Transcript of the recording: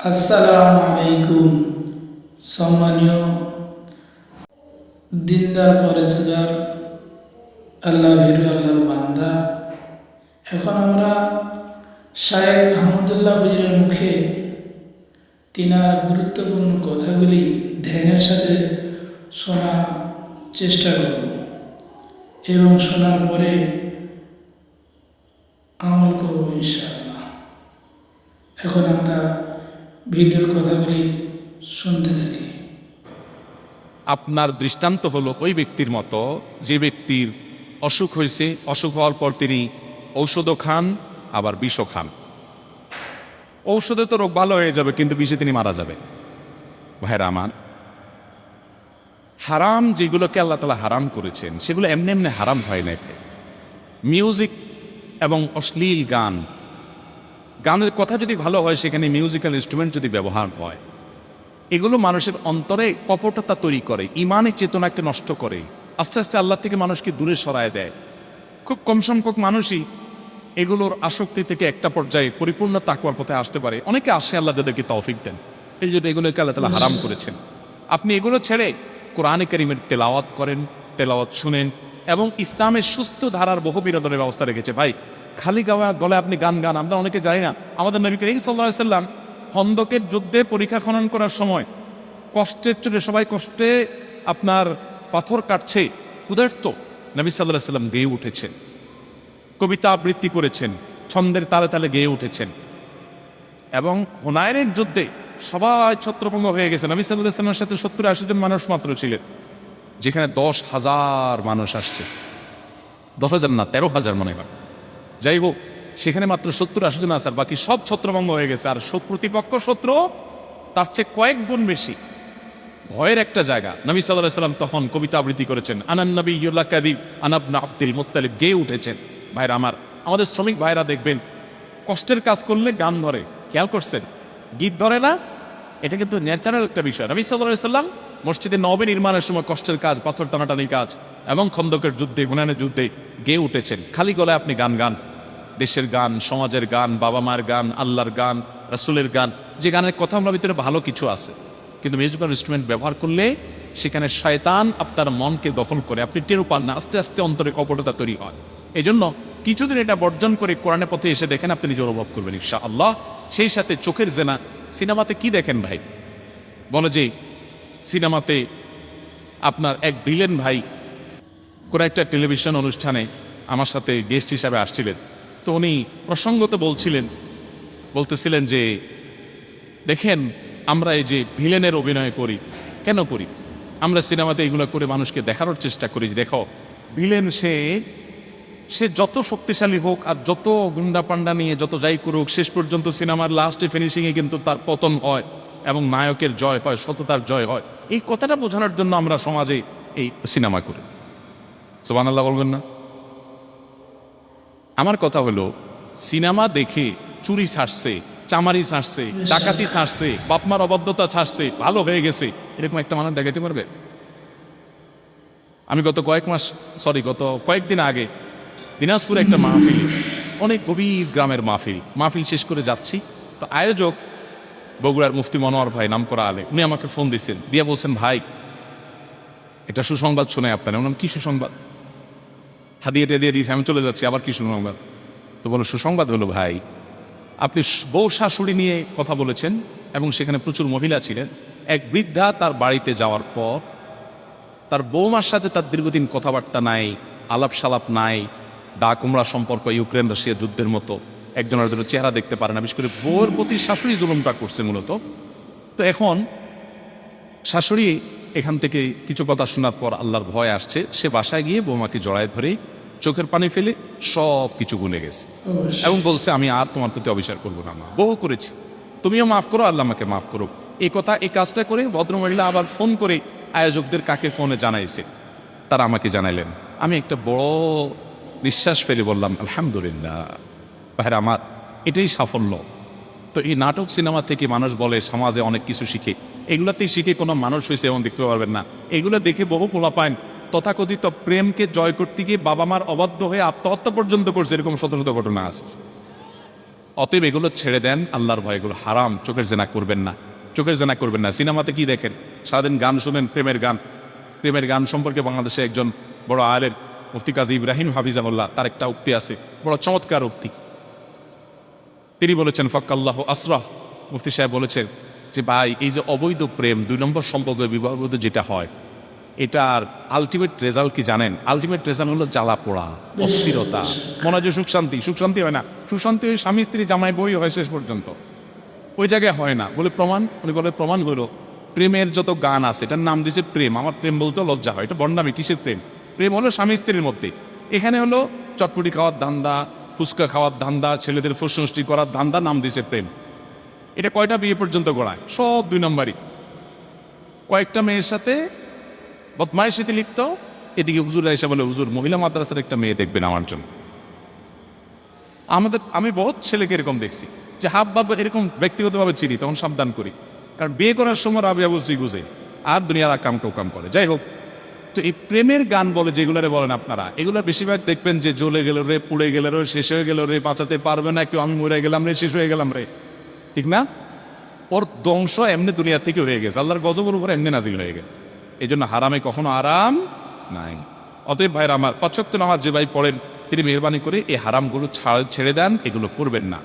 আসসালামু আলাইকুম। সম্মানীয় দিনদার পরেশগার, আল্লাহ ভীরু, আল্লাহর বান্দা, এখন আমরা শায়েক আহমদুল্লাহ হুজুরের মুখে তিনার গুরুত্বপূর্ণ কথাগুলি ধ্যানের সাথে শোনা চেষ্টা করব এবং শোনার পরে আমল করব ইনশাআল্লাহ। এখন আমরা ভিডিওর কথাগুলি শুনতে থাকি। আপনার দৃষ্টান্ত হলো ওই ব্যক্তির মতো, যে ব্যক্তির অসুখ হয়েছে, অসুখ হওয়ার পর তিনি ঔষধও খান, আবার বিষও খান। ঔষধে তো রোগ ভালো হয়ে যাবে, কিন্তু বিষে তিনি মারা যাবে ভাইরা আমার, হারাম যেগুলোকে আল্লাহ তালা হারাম করেছেন, সেগুলো এমনি এমনি হারাম হয় না মিউজিক এবং অশ্লীল গান গানের কথা যদি ভালো হয়, সেখানে মিউজিক্যাল ইনস্ট্রুমেন্ট যদি ব্যবহার হয়, এগুলো মানুষের অন্তরে কপটতা তৈরি করে, ইমানের চেতনাকে নষ্ট করে, আস্তে আস্তে আল্লাহ থেকে মানুষকে দূরে সরায় দেয়। খুব কম সংখ্যক মানুষই এগুলোর আসক্তি থেকে একটা পর্যায়ে পরিপূর্ণ তাকুয়ার পথে আসতে পারে। অনেকে আসে আল্লাহ যাদেরকে তৌফিক দেন। এই জন্য এগুলোকে আল্লাহ তালা হারাম করেছেন। আপনি এগুলো ছেড়ে কোরআনে করিমের তেলাওয়াত করেন, তেলাওয়াত শুনেন এবং ইসলামের সুস্থ ধারার বহু বিনোদনের ব্যবস্থা রেখেছে। ভাই খালি গাওয়া গলে আপনি গান গান, আমরা অনেকে জানি না। আমাদের নবী করিম সাল্লাহ সাল্লাম খন্দকের যুদ্ধে পরীক্ষা খনন করার সময় কষ্টের চোটে, সবাই কষ্টে আপনার পাথর কাটছে, ক্ষুধার্ত। নবী সাল্লাহ সাল্লাম গেয়ে উঠেছেন। কবিতা আবৃত্তি করেছেন, ছন্দের তালে তালে গেয়ে উঠেছেন। এবং হোনায়নের যুদ্ধে সবাই ছত্রভঙ্গ হয়ে গেছে। নবী সাল্লাহ সাল্লামের সাথে সত্তর আশি জন মানুষ মাত্র ছিলেন, যেখানে দশ হাজার মানুষ আসছে। দশ হাজার না, তেরো হাজার মনে হয়। যাই হোক, সেখানে মাত্র সত্তর আশি জন আছে আর বাকি সব ছত্রভঙ্গ হয়ে গেছে। আর প্রতিপক্ষ শত্রু, তার চেয়ে কয়েক গুণ বেশি। ভয়ের একটা জায়গা, নবী সাল্লাহ সাল্লাম তখন কবিতা আবৃত্তি করেছেন, আনান নবী ইউল্লা কাদিব আনাবনা আব্দুল মুত্তালিব গেয়ে উঠেছেন। ভাইরা আমার, আমাদের শ্রমিক ভাইরা দেখবেন, কষ্টের কাজ করলে গান ধরে। খেয়াল করছেন? গীত ধরে না? এটা কিন্তু ন্যাচারাল একটা বিষয়। নবী সাল্লাহ সাল্লাম মসজিদে নবে নির্মাণের সময় কষ্টের কাজ, পাথর টানাটানি কাজ এবং খন্দকের যুদ্ধে গুনানের যুদ্ধে গেয়ে উঠেছেন। খালি গলায় আপনি গান গান। দেশের গান, সমাজের গান বাবা মার গান, আল্লাহর গান, রাসুলের গান, যে গানের কথা আমরা ভিতরে ভালো কিছু আছে। কিন্তু মিউজিক্যাল ইনস্ট্রুমেন্ট ব্যবহার করলে সেখানে শয়তান আপনার মনকে দখল করে, আপনি টেরও পান না, আস্তে আস্তে অন্তরে কপটতা তৈরি হয়। এই জন্য কিছুদিন এটা বর্জন করে কোরআনের পথে এসে দেখেন, আপনি নিজে অনুভব করবেন ইনশা আল্লাহ সেই সাথে চোখের জেনা, সিনেমাতে কি দেখেন ভাই? বলে যে, সিনেমাতে আপনার এক ভিলেন ভাই, কোনো একটা টেলিভিশন অনুষ্ঠানে আমার সাথে গেস্ট হিসাবে আসছিলেন। তো উনি প্রসঙ্গতে বলছিলেন, বলতেছিলেন যে, দেখেন, আমরা এই যে ভিলেনের অভিনয় করি, কেন করি? আমরা সিনেমাতে এগুলো করে মানুষকে দেখানোর চেষ্টা করি দেখো, ভিলেন সে সে যত শক্তিশালী হোক আর যত গুন্ডা পান্ডা নিয়ে যত যাই করুক, শেষ পর্যন্ত সিনেমার লাস্টে ফিনিশিংয়ে কিন্তু তার পতন হয় এবং নায়কের জয় হয়, সততার জয় হয়। এই কথাটা বোঝানোর জন্য আমরা সমাজে এই সিনেমা করি। সোবান আল্লাহ বলবেন না? আমার কথা হলো সিনেমা দেখে চুরি ছাড়ছে চামারি ছাড়ছে ডাকাতি ছাড়ছে বাপমার অবাধ্যতা ছাড়ছে ভালো হয়ে গেছে এরকম একটা মানুষ দেখাতে পারবে? আমি গত কয়েক মাস সরি গত কয়েকদিন আগে দিনাজপুরে একটা মাহফিল অনেক গভীর গ্রামের মাহফিল মাহফিল শেষ করে যাচ্ছি। তো আয়োজক বগুড়ার মুফতি মনোয়ার ভাই নাম করা আলে উনি আমাকে ফোন দিয়েছেন দিয়ে বলছেন ভাই এটা সুসংবাদ শোনায় আপনার এমন কি সুসংবাদ? হাদিয়ে দিয়ে দিয়েছি, আমি চলে যাচ্ছি, আবার কি সুসংবাদ? তো বলো, সুসংবাদ হলো, ভাই, আপনি বউ শাশুড়ি নিয়ে কথা বলেছেন এবং সেখানে প্রচুর মহিলা ছিলেন। এক বৃদ্ধা তার বাড়িতে যাওয়ার পর তার বৌমার সাথে তার দীর্ঘদিন কথাবার্তা নাই আলাপ সালাপ নাই ডা কুমড়া সম্পর্ক, ইউক্রেন, রাশিয়া যুদ্ধের মতো। একজনের জন্য চেহারা দেখতে পারে না, বিশেষ করে বউয়ের প্রতি শাশুড়ি জুলুমটা করছে মূলত। তো এখন শাশুড়ি এখান থেকে কিছু কথা শোনার পর আল্লাহর ভয় আসছে, সে বাসায় গিয়ে বৌমাকে জড়ায় ধরে চোখের পানি ফেলে সব কিছু গুনে গেছে। এবং বলছে আমি আর তোমার প্রতি অবিচার করব না মা। বহু করেছি। তুমিও মাফ করো আল্লাহ আমাকে মাফ করো এই কথা এই কাজটা করে ভদ্রমহিলা আবার ফোন করে আয়োজকদের কাকে ফোনে জানাইছে। তারা আমাকে জানাইলেন আমি একটা বড় নিঃশ্বাস ফেলে বললাম আলহামদুলিল্লাহ। ভাইরা আমার এটাই সাফল্য। তো এই নাটক সিনেমা থেকে মানুষ বলে সমাজে অনেক কিছু শিখে। এগুলাতেই শিখে কোনো মানুষ হয়েছে এমন দেখতে পারবেন না। এগুলো দেখে বহু পোলা পায় তথাকথিত প্রেমকে জয় করতে গিয়ে বাবা মার অবাধ্য হয়ে আত্মহত্যা পর্যন্ত করছে এরকম শত শত ঘটনা আসছে অতএব এগুলো ছেড়ে দেন, আল্লাহর ভয়, এগুলো হারাম, চোখের জেনা করবেন না। চোখের জেনা করবেন না। সিনেমাতে কি দেখেন? সারাদিন গান শুনেন, প্রেমের গান। প্রেমের গান সম্পর্কে বাংলাদেশে একজন বড় আলের মুফতি কাজী ইব্রাহিম হাফিজামুল্লাহ তার একটা উক্তি আছে, বড় চমৎকার উক্তি। তিনি বলেছেন, ফক্কাল্লাহ আসরাহ মুফতি সাহেব বলেছেন যে, ভাই, এই যে অবৈধ প্রেম, দুই নম্বর সম্পর্ক বিবাহ যেটা হয় এটার আলটিমেট রেজাল্ট কি জানেন? আলটিমেট রেজাল্ট হলো জ্বালা পোড়া, অস্থিরতা। মনে হয় সুখ শান্তি সুখ শান্তি হয় না। সুখ শান্তি ওই স্বামী স্ত্রী জামাই বই হয় শেষ পর্যন্ত। ওই জায়গায় হয় না। বলে প্রমাণ, উনি বলে, প্রমাণ হলো প্রেমের যত গান আছে, এটার নাম দিয়েছে প্রেম। আমার প্রেম বলতে লজ্জা হয়। এটা বন্ডামি, কিসের প্রেম? প্রেম হলো স্বামী স্ত্রীর মধ্যে। এখানে হলো চটপটি খাওয়ার ধান্দা, ফুচকা খাওয়ার ধান্দা, ছেলেদের ফুসনষ্টি করার ধান্দা, নাম দিয়েছে প্রেম। এটা কয়টা বিয়ে পর্যন্ত গড়ায়? সব দুই নম্বরই। কয়েকটা মেয়ের সাথে বদমাইশিতে লিপ্ত? এদিকে হুজুর এসে বলে, হুজুর, মহিলা মাদ্রাসার একটা মেয়ে দেখবেন আমার জন্য। আমাদের, আমি বহুত ছেলেকে এরকম দেখছি, যে হাব বাব এরকম ব্যক্তিগতভাবে চিনি, তখন সাবধান করি। কারণ বিয়ে করার সময় রাবিয়া বুঝি বুঝে, আর দুনিয়ার কাম কেউ কাম করে। যাই হোক, তো এই প্রেমের গান বলে যেগুলোরে বলেন আপনারা, এগুলো বেশিরভাগ দেখবেন যে জ্বলে গেল রে, পুড়ে গেল রে, শেষ হয়ে গেল রে, বাঁচাতে পারবে না, কেউ আমি মরে গেলাম রে, শেষ হয়ে গেলাম রে। ঠিক না? ওর ধ্বংস এমনি দুনিয়া থেকে হয়ে গেছে। আল্লাহর গজবর উপর এমনি নাজিল হয়ে গেছে। এই জন্য হারামে কখনো আরাম নাই। অতএব ভাইয়ের আমার পাঁচক্ত নামাজ যে ভাই পড়েন, তিনি মেহরবানি করে এই হারামগুলো ছেড়ে দেন, এগুলো করবেন না।